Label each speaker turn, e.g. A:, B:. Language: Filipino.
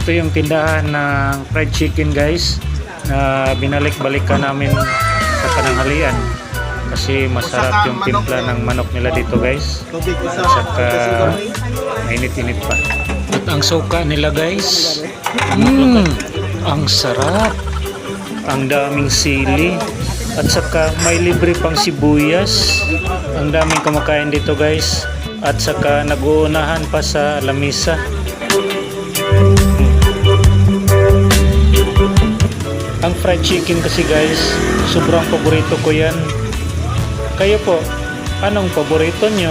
A: Ito yung tindahan ng fried chicken guys na binalik-balikan namin sa pananghalian kasi masarap yung timpla ng manok nila dito guys. At saka mainit-init pa. At ang suka nila guys mm, ang sarap. Ang daming sili. At saka may libre pang sibuyas. Ang daming kumakain dito guys. At saka nag-uunahan pa sa lamisa Ang fried chicken kasi guys, sobrang paborito ko yan. Kayo po, anong paborito nyo?